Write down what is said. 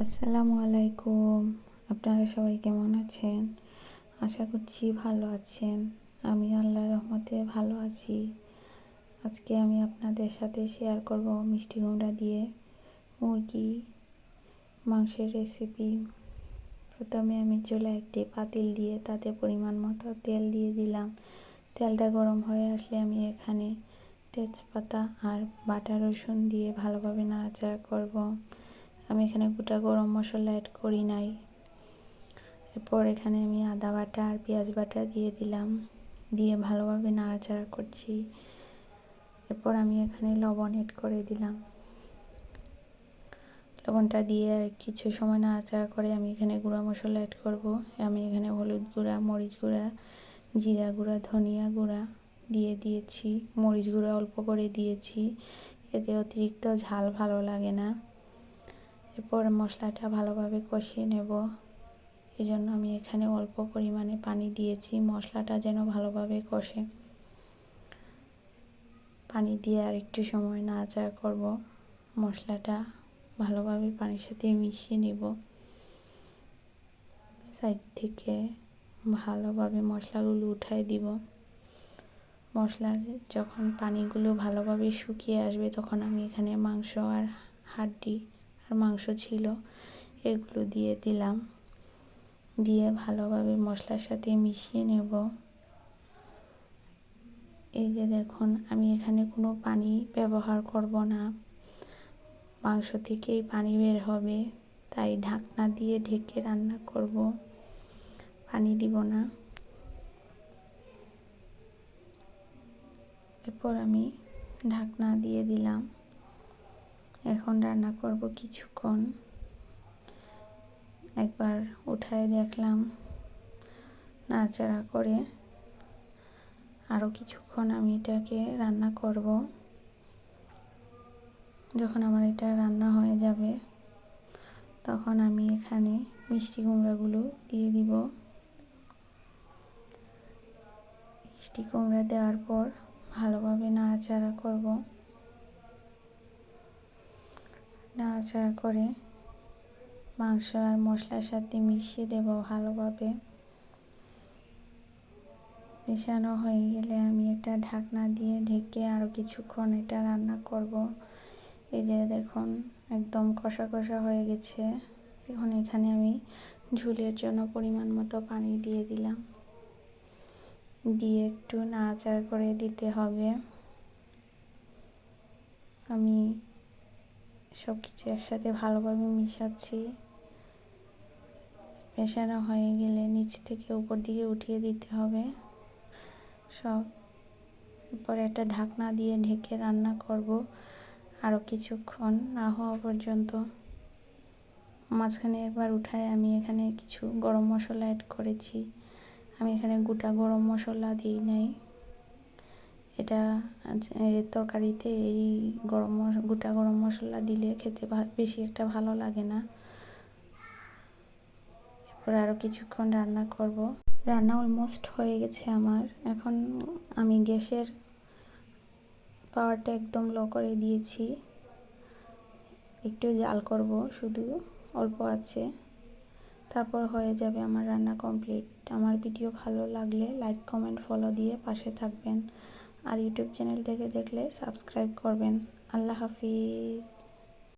আসসালামু আলাইকুম। আপনারা সবাই কেমন আছেন? আশা করছি ভালো আছেন। আমি আল্লাহর রহমতে ভালো আছি। আজকে আমি আপনাদের সাথে শেয়ার করব মিষ্টি কুমড়া দিয়ে মুরগি মাংসের রেসিপি প্রথমে আমি চুলে একটি পাতিল দিয়ে তাতে পরিমাণ মতো তেল দিয়ে দিলাম। তেলটা গরম হয়ে আসলে আমি এখানে তেজপাতা আর বাটা রসুন দিয়ে ভালোভাবে নাড়াচাড়া করব। আমি এখানে গোটা গরম মশলা অ্যাড করি নাই। এরপর এখানে আমি আদা বাটা আর পেঁয়াজ বাটা দিয়ে দিলাম। দিয়ে ভালোভাবে নাড়াচাড়া করছি। এরপর আমি এখানে লবণ অ্যাড করে দিলাম। লবণটা দিয়ে আর কিছু সময় নাড়াচাড়া করে আমি এখানে গুঁড়া মশলা অ্যাড করব। আমি এখানে হলুদ গুঁড়া, মরিচ গুঁড়া, জিরা গুঁড়া, ধনিয়া গুঁড়া দিয়ে দিয়েছি। মরিচ গুঁড়া অল্প করে দিয়েছি। এতে অতিরিক্ত ঝাল ভালো লাগে না। এরপর মশলাটা ভালোভাবে কষিয়ে নেব। এই জন্য আমি এখানে অল্প পরিমাণে পানি দিয়েছি। মশলাটা যেন ভালোভাবে কষে। পানি দিয়ে আর একটু সময় নাড়াচাড়া করব। মশলাটা ভালোভাবে পানির সাথে মিশিয়ে নেব। সাইড থেকে ভালোভাবে মশলাগুলো উঠাই দিব। মশলার যখন পানিগুলো ভালোভাবে শুকিয়ে আসবে, তখন আমি এখানে মাংস আর হাড্ডি মাংস ছিল, এগুলো দিয়ে দিলাম। দিয়ে ভালোভাবে মশলার সাথে মিশিয়ে নেব। এই যে দেখুন, আমি এখানে কোনো পানি ব্যবহার করব না। মাংস থেকেই পানি বের হবে, তাই ঢাকনা দিয়ে ঢেকে রান্না করব। পানি দিব না। এরপর আমি ঢাকনা দিয়ে দিলাম। এখন রান্না করব কিছুক্ষণ। একবার উঠায় দেখলাম, নাড়াচাড়া করে আরও কিছুক্ষণ আমি এটাকে রান্না করব। যখন আমার এটা রান্না হয়ে যাবে, তখন আমি এখানে মিষ্টি কুমড়াগুলো দিয়ে দিব। মিষ্টি কুমড়া দেওয়ার পর ভালোভাবে নাড়াচাড়া করব। নাড়াচাড়া করে মাংস আর মশলার সাথে মিশিয়ে দেব ভালোভাবে। মেশানো হয়ে গেলে আমি এটা ঢাকনা দিয়ে ঢেকে আরও কিছুক্ষণ এটা রান্না করব। এই যে দেখুন, একদম কষা কষা হয়ে গেছে। এখন এখানে আমি ঝুলের জন্য পরিমাণ মতো পানি দিয়ে দিলাম। দিয়ে একটু নাড়াচাড়া করে দিতে হবে। আমি সব কিছু একসাথে ভালোভাবে মিশাচ্ছি। মেশানো হয়ে গেলে নিচ থেকে উপর দিকে উঠিয়ে দিতে হবে। সব পরে একটা ঢাকনা দিয়ে ঢেকে রান্না করব আরও কিছুক্ষণ না হওয়া পর্যন্ত। মাঝখানে একবার উঠায় আমি এখানে কিছু গরম মশলা অ্যাড করেছি। আমি এখানে গোটা গরম মশলা দিই নাই। এটা তরকারিতে এই গরম গোটা গরম মশলা দিলে খেতে বেশি একটা ভালো লাগে না। এরপর আরও কিছুক্ষণ রান্না করব। রান্না অলমোস্ট হয়ে গেছে আমার। এখন আমি গ্যাসের পাওয়ারটা একদম লো করে দিয়েছি। একটু জাল করব, শুধু অল্প আছে। তারপর হয়ে যাবে আমার রান্না কমপ্লিট আমার ভিডিও ভালো লাগলে লাইক কমেন্ট ফলো দিয়ে পাশে থাকবেন। আর ইউটিউব চ্যানেল থেকে দেখলে সাবস্ক্রাইব করবেন। আল্লাহ হাফিজ।